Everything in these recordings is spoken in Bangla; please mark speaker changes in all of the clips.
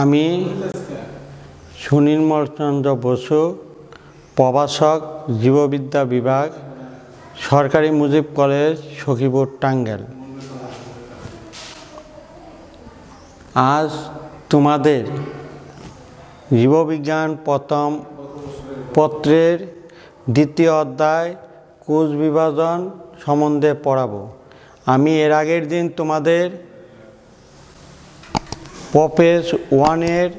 Speaker 1: আমি সুনির্মলচন্দ্র বসু, প্রভাষক, জীববিদ্যা বিভাগ, সরকারি মুজিব কলেজ, সখীপুর টাঙ্গেল আজ তোমাদের জীববিজ্ঞান প্রথম পত্রের দ্বিতীয় অধ্যায় কোষ বিভাজন সম্বন্ধে পড়াবো। আমি এর আগের দিন তোমাদের পপেস ওয়ানের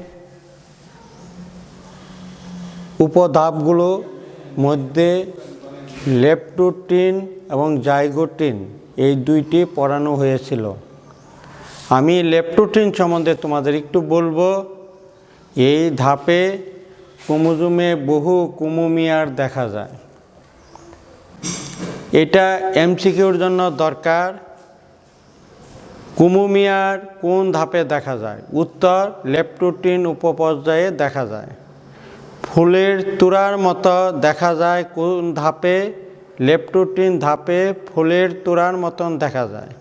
Speaker 1: উপধাপগুলো মধ্যে লেপটোটিন এবং জাইগোটিন এই দুইটি পড়ানো হয়েছিল। আমি লেপটোটিন সম্বন্ধে তোমাদের একটু বলব। এই ধাপে ক্রোমোজোমে বহু কুমোমিয়ার দেখা যায়। এটা এমসিকিউর জন্য দরকার। কুমোমিয়ার কোন ধাপে দেখা যায়? উত্তর, লেপটোটিন উপপর্যায়ে দেখা যায়। ফুলের তুরার মতো দেখা যায় কোন ধাপে? লেপটোটিন ধাপে ফুলের তুরার মতন দেখা যায়।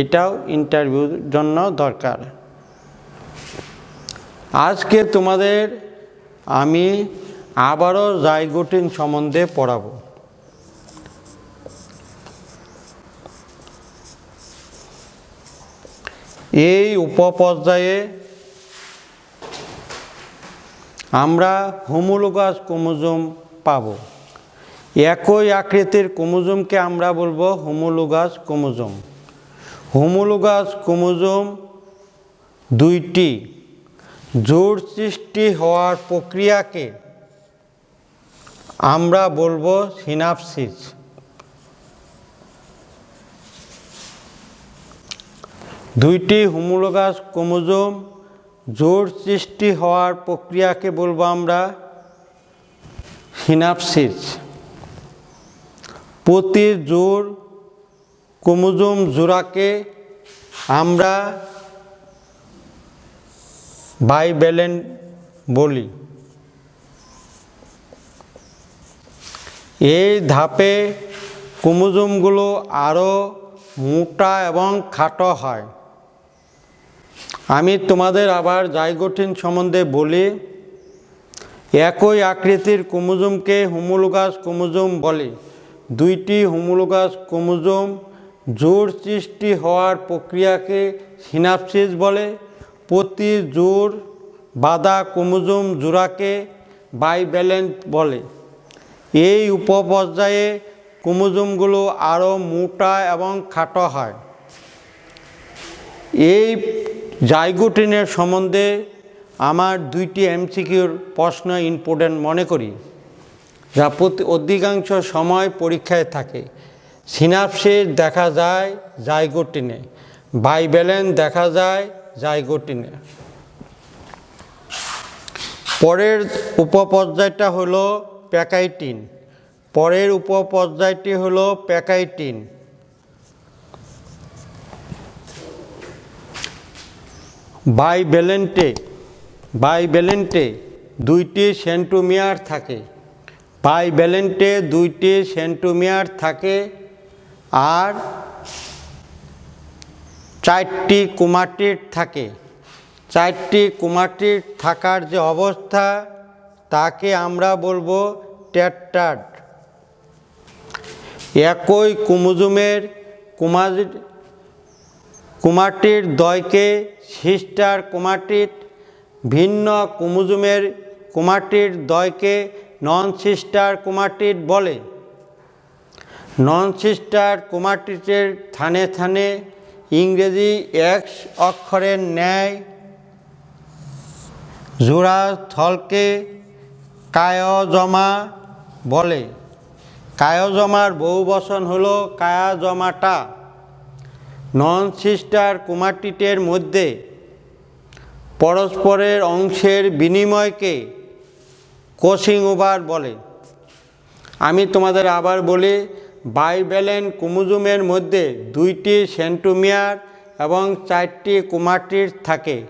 Speaker 1: এটাও ইন্টারভিউর জন্য দরকার। আজকে তোমাদের আমি আবারও জাইগোটিন সম্বন্ধে পড়াবো। এই উপপর্যায়ে আমরা হোমোলোগাস ক্রোমোজোম পাব। একই আকৃতির ক্রোমোজোমকে আমরা বলব হোমোলোগাস ক্রোমোজোম। হোমোলোগাস ক্রোমোজোম দুইটি, জোর সৃষ্টি হওয়ার প্রক্রিয়াকে আমরা বলব সিনাপসিস। দুইটি হোমোলোগাস ক্রোমোজোম জোর সৃষ্টি হওয়ার প্রক্রিয়াকে বলব আমরা সিনাপসিস। প্রতি জোর ক্রোমোজোম জোড়াকে আমরা বাইব্যালেন্ট বলি। এই ধাপে ক্রোমোজোমগুলো আরও মোটা এবং খাটো হয়। আমি তোমাদের আবার জাইগোটিন সম্বন্ধে বলি, একই আকৃতির ক্রোমোজোমকে হোমোলোগাস ক্রোমোজোম বলে। দুইটি হোমোলোগাস ক্রোমোজোম জোর সৃষ্টি হওয়ার প্রক্রিয়াকে সিনাপসিস বলে। প্রতি জোর বাঁধা ক্রোমোজোম জোড়াকে বাইব্যালেন্ট বলে। এই উপপর্যায়ে ক্রোমোজোমগুলো আরও মোটা এবং খাটো হয়। এই জাইগোটিনের সম্বন্ধে আমার দুইটি এমসিকিউর প্রশ্ন ইম্পর্টেন্ট মনে করি, যা প্রতি অধিকাংশ সময় পরীক্ষায় থাকে। সিনাপসিস দেখা যায় জাইগোটিনে বাইব্যালেন্স দেখা যায় জাইগোটিনে পরের উপপর্যায়টা হলো প্যাকাইটিন। পরের উপপর্যায়টি হলো প্যাকাইটিন। বাইব্যালেন্টে বাইব্যালেন্টে দুইটি সেন্টোমিয়ার থাকে। বাইব্যালেন্টে দুইটি সেন্টোমিয়ার থাকে আর চারটি কুমাটির থাকে। চারটি কুমাটির থাকার যে অবস্থা, তাকে আমরা বলব টেট্টাড একই কুমুজুমের কুমার কুমাটির দয়কে সিস্টার কুমাটির ভিন্ন কুমুজুমের কুমারটির দয়কে নন সিস্টার কুমাটির বলে। নন সিস্টার কুমাটিটের থানে থানে ইংরেজি এক্স অক্ষরের ন্যায় জোড়া স্থলকে কায়জমা বলে। কায়জমার বহু বচন হলো কায়াজমাটা। নন সিস্টার কুমারটিটের মধ্যে পরস্পরের অংশের বিনিময়কে কোচিং ওভার বলে। আমি তোমাদের আবার বলি বাইব্যালেন্ট কুমুজুমের মধ্যে দুইটি সেন্টুমিয়ার এবং চারটি কুমাটির থাকে।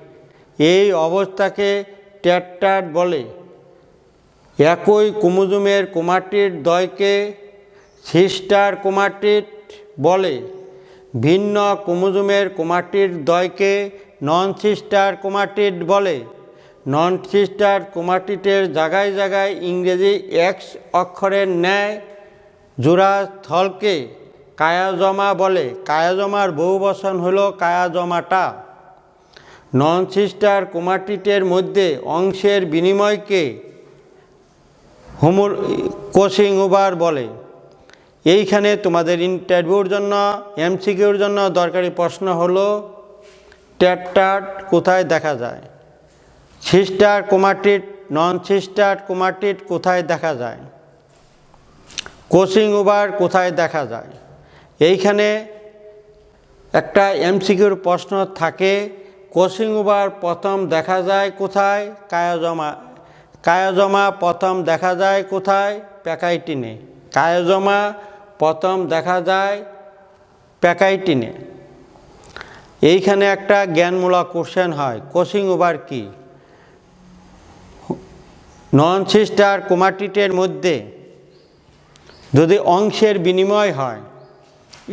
Speaker 1: এই অবস্থাকে টেট্টাড বলে। একই কুমুজুমের কুমারটির দয়কে সিস্টার কুমাটিট বলে। ভিন্ন ক্রোমোজোমের ক্রোমাটিড দ্বয়কে নন সিস্টার ক্রোমাটিড বলে। নন সিস্টার কোমাটিটের জায়গায় জায়গায় ইংরেজি এক্স অক্ষরের ন্যায় জোড়া স্থলকে কায়াজমা বলে। কায়াজমার বহু বচন হলো কায়াজমাটা। নন সিস্টার কোমাটিটের মধ্যে অংশের বিনিময়কে হোমোর কোচিং ওভার বলে। এইখানে তোমাদের ইন্টারভিউর জন্য এমসিকিউর জন্য দরকারি প্রশ্ন হলো ট্যাটাট কোথায় দেখা যায়? সিস্টার কোমাটিট নন সিস্টার কোমাটিট কোথায় দেখা যায়? কোচিং ওভার কোথায় দেখা যায়? এইখানে একটা এমসিকিউর প্রশ্ন থাকে, কোচিং ওভার প্রথম দেখা যায় কোথায়? কায়াজমা কায়াজমা প্রথম দেখা যায় কোথায়? প্যাকাইটিনে। কায়াজমা প্রথম দেখা যায় প্যাকাইটিনে। এইখানে একটা জ্ঞানমূলক কোশ্চেন হয় কোচিং ওভার কি? নন সিস্টার কোমাটিটের মধ্যে যদি অংশের বিনিময় হয়,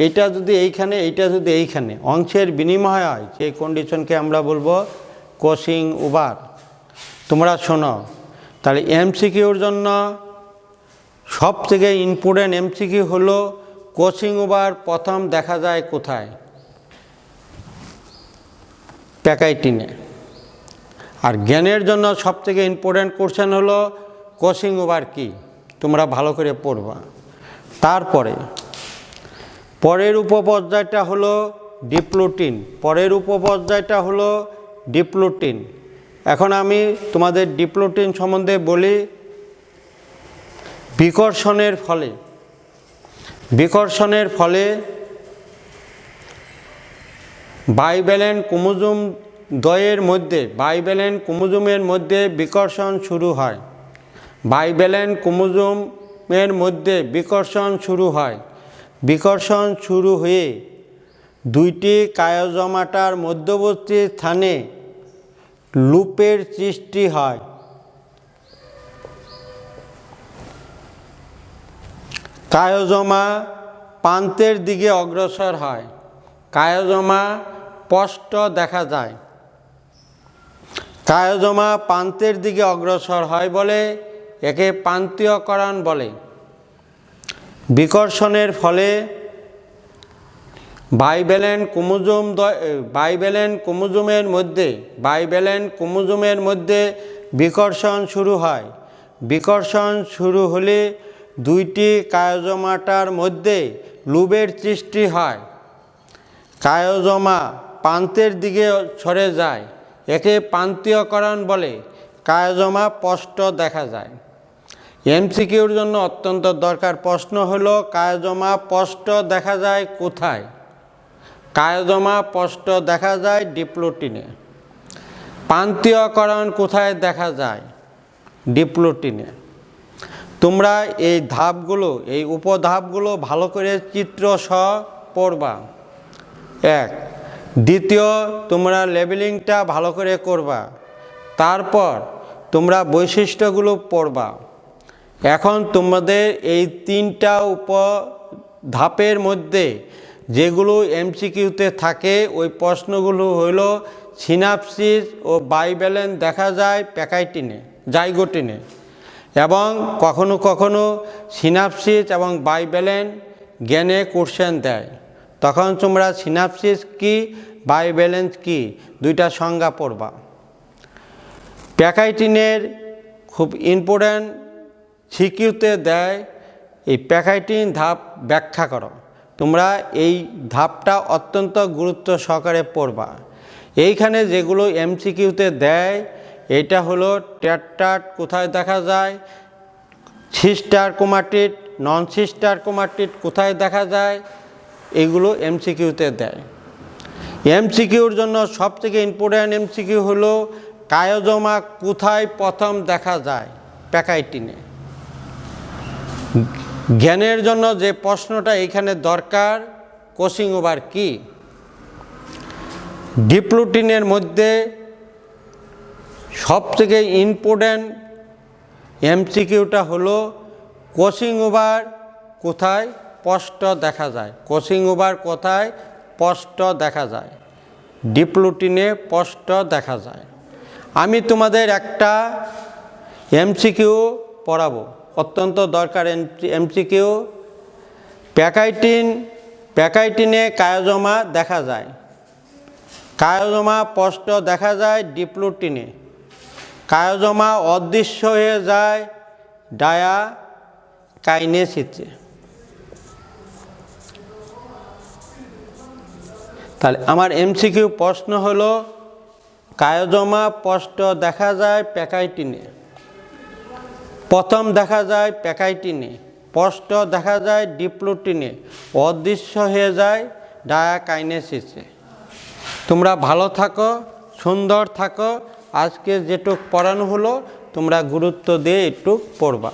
Speaker 1: এটা যদি এইখানে, এইটা যদি এইখানে, অংশের বিনিময় হয়, সেই কন্ডিশনকে আমরা বলব কোচিং ওভার। তোমরা শোনো, তাহলে এমসিকিউর জন্য সব থেকে ইম্পর্টেন্ট এমসিকিউ হলো কোচিং ওভার প্রথম দেখা যায় কোথায়? প্যাকাইটিনে। আর জ্ঞানের জন্য সব থেকে ইম্পর্ট্যান্ট কোশ্চেন হলো কোচিং ওভার কি? তোমরা ভালো করে পড়বা। তারপরে, পরের উপপর্যায়টা হলো ডিপ্লোটিন পরের উপপর্যায়টা হলো ডিপ্লোটিন এখন আমি তোমাদের ডিপ্লোটিন সম্বন্ধে বলি বিকর্ষণের ফলে বিকর্ষণের ফলে বাইব্যালেন্ট ক্রোমোজোম দ্বয়ের মধ্যে বাইব্যালেন্ট ক্রোমোজোমের মধ্যে বিকর্ষণ শুরু হয়। বাইব্যালেন্ট ক্রোমোজোমের মধ্যে বিকর্ষণ শুরু হয়। বিকর্ষণ শুরু হয়ে দুইটি কায়োজমাটার মধ্যবর্তী স্থানে লুপের সৃষ্টি হয়। কায়োজমা প্রান্তের দিকে অগ্রসর হয়। কায়োজমা স্পষ্ট দেখা যায়। কায়োজমা প্রান্তের দিকে অগ্রসর হয় বলে একে প্রান্তীয়করণ বলে। বিকর্ষণের ফলে বাইব্যালেন্ট ক্রোমোজোম বাইবেলেন ক্রোমোজোমের মধ্যে, বাইবেলেন ক্রোমোজোমের মধ্যে বিকর্ষণ শুরু হয়। বিকর্ষণ শুরু হলে দুইটি কায়োজমাটার মধ্যে লুবের সৃষ্টি হয়। কায়োজমা প্রান্তের দিকে সরে যায়, একে প্রান্তীয়করণ বলে। কায়োজমা স্পষ্ট দেখা যায়। এমসিকিউর জন্য অত্যন্ত দরকার প্রশ্ন হলো, কায়োজমা স্পষ্ট দেখা যায় কোথায়? কায়োজমা স্পষ্ট দেখা যায় ডিপ্লোটিনে। প্রান্তীয়করণ কোথায় দেখা যায়? ডিপ্লোটিনে। তোমরা এই ধাপগুলো, এই উপধাপগুলো ভালো করে চিত্র সহ পড়বা। এক। দ্বিতীয়, তোমরা লেবেলিংটা ভালো করে করবা। তারপর তোমরা বৈশিষ্ট্যগুলো পড়বা। এখন তোমাদের এই তিনটা উপ ধাপের মধ্যে যেগুলো এমসিকিউতে থাকে, ওই প্রশ্নগুলো হলো সিনাপসিস ও বাইব্যালেন্স দেখা যায় প্যাকাইটিনে, জাইগোটিনে। এবং কখনো কখনো সিনাপসিস এবং বাইব্যালেন্স জ্ঞানে কোশ্চেন দেয়। তখন তোমরা সিনাপসিস কি বাইব্যালেন্স কি, দুইটা সংজ্ঞা পড়বা। প্যাকাইটিনের খুব ইম্পর্ট্যান্ট সিকিউতে দেয়, এই প্যাকাইটিন ধাপ ব্যাখ্যা করো। তোমরা এই ধাপটা অত্যন্ত গুরুত্ব সহকারে পড়বা। এইখানে যেগুলো এমসিকিউতে দেয় এটা হলো ট্যাটাট কোথায় দেখা যায়? সিস্টার কোমাটিট নন সিস্টার কোমাটিট কোথায় দেখা যায়? এগুলো এমসিকিউতে দেয়। এমসিকিউর জন্য সবথেকে ইম্পর্ট্যান্ট এমসিকিউ হলো কায়োজমা কোথায় প্রথম দেখা যায়? প্যাকাইটিনে। জ্ঞানের জন্য যে প্রশ্নটা এখানে দরকার, কোচিং ওভার কি? ডিপ্লুটিনের মধ্যে সবথেকে ইম্পর্ট্যান্ট এমসিকিউটা হলো কোচিং ওভার কোথায় স্পষ্ট দেখা যায়। কোচিং ওভার কোথায় স্পষ্ট দেখা যায়। ডিপ্লুটিনে স্পষ্ট দেখা যায়। আমি তোমাদের একটা এমসিকিউ পড়াবো। অত্যন্ত দরকার এমসিকিউ প্যাকাইটিন, প্যাকাইটিনে কায়োজমা দেখা যায়। কায়োজমা স্পষ্ট দেখা যায়, ডিপ্লোটিনে। কায়োজমা অদৃশ্য হয়ে যায় ডায়া কাইনেসিসে তাহলে আমার এমসিকিউ প্রশ্ন হলো, কায়োজমা স্পষ্ট দেখা যায় প্যাকাইটিনে? প্রথম দেখা যায় প্যাকাইটিনে, স্পষ্ট দেখা যায় ডিপ্লোটিনে, অদৃশ্য হয়ে যায় ডায়াকাইনেসিসে তোমরা ভালো থাকো, সুন্দর থাকো আজকে যেটুক পড়ানো হলো তোমরা গুরুত্ব দিয়ে একটু পড়বা।